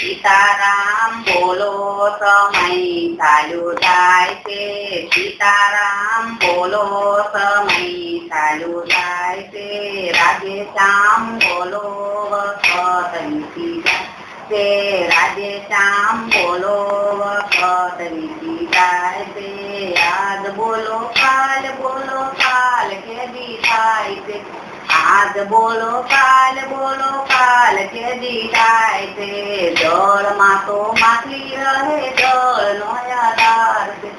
સીતારામ બોલો સમય ચાલુ થાય છે સીતારામ બોલો સમય ચાલુ થાય છે રાજે રાજેશ્યામ બોલો વખત નીકળી જાય છે રાજેશ્યામ બોલો વખત નીકળી જાય છે યાદ બોલો आज बोलो काल बोलो काल के दीदाई थे जोर मातो माखी रहे जोर नोया दार से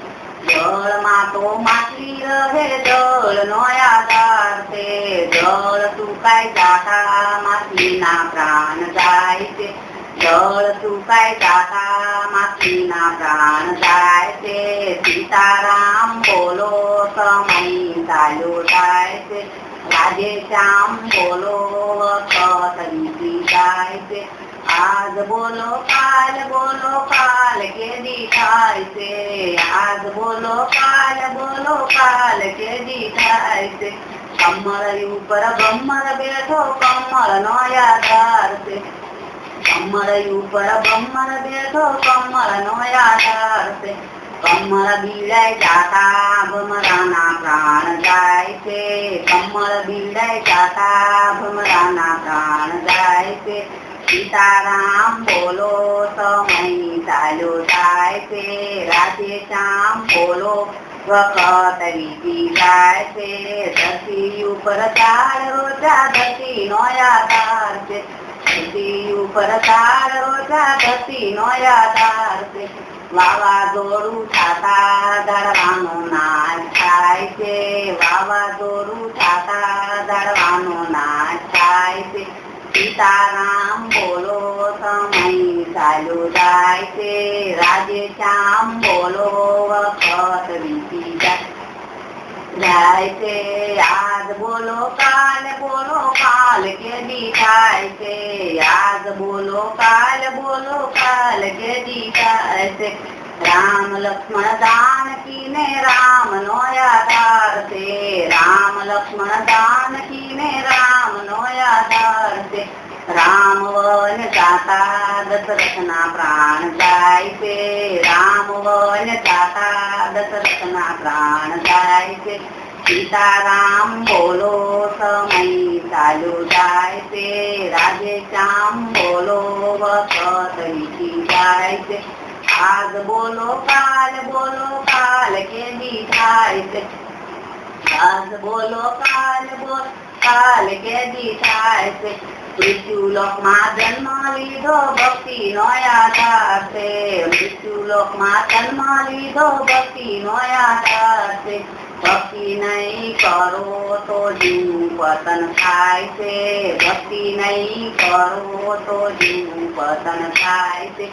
जोर मातो माखी रहे जोर नोया दार से जोर सुखाई जाता माखी ना प्राण जाए थे जोर सुखाई जाता माखी ना प्राण जाए છે સીતારામ બોલો સમય ચાલ્યો થાય છે રાજે શ્યામ બોલો સતરી છે આજ બોલો કાલ બોલો કાલ કેદી થાય છે આજ બોલો કાલ બોલો કાલ કેદી થાય છે કમળ ઉપર બ્રહ્મર બેઠો કમળ નો યાદાર છે કમળ ઉપર બ્રહ્મર બેઠો કમળ નો યાદાર છે कमल बिलय जाता भमराना प्राण जाय से कमल बिलय जाता भमराना प्राण जाय से सीताराम बोलो समय चालो जाय से राधे श्याम बोलो વખત રીતિ જાય दसी ધરતી ઉપર તાર રોજા ધરતી નો આધાર છે ધરતી ઉપર તાર પતિ નય આધાર વાવા દોરું થાતા ધરવાનો નાચાય છે વાવા દોરું થાતા ધરવાનો નાચાય છે કીતા નામ બોલો સમૈસલુ ダイ છે રાજે ચાં બોલો વછત દીપી જાએ છે આ બોલો કાલ બોલો કાલ કેદી થાય છે આજ બોલો કાલ બોલો કાલ કેદી થાય છે રામ લક્ષ્મણ જાનકી ને રામ નોયાધાર છે રામ લક્ષ્મણ જાનકી ને રામ નોયાધાર છે રામ વન જાતા દશરથના પ્રાણ જાય છે રામ વન જાતા દશરથના પ્રાણ જાય છે सीताराम बोलो समय चालू जायचे श्याम बोलो वसतची से आज बोलो काल बोलो काल केली से आज बोलो काल बोल काल केली जायचे મૃત્યુલોકમાં જન્મ લીધો ભક્તિ નો આધાર છે મૃત્યુલોકમાં मा લીધો लीधो भक्ति नया છે भक्ति नहीं करो तो जीव पतन खाए से भक्ति नहीं करो तो जीव पतन खाए से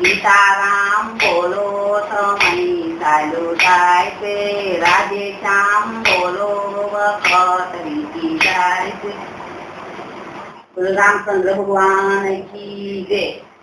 सीताराम बोलो तो मई सालो जाए से राजे श्याम बोलो वीति से रामचंद्र भगवान की जय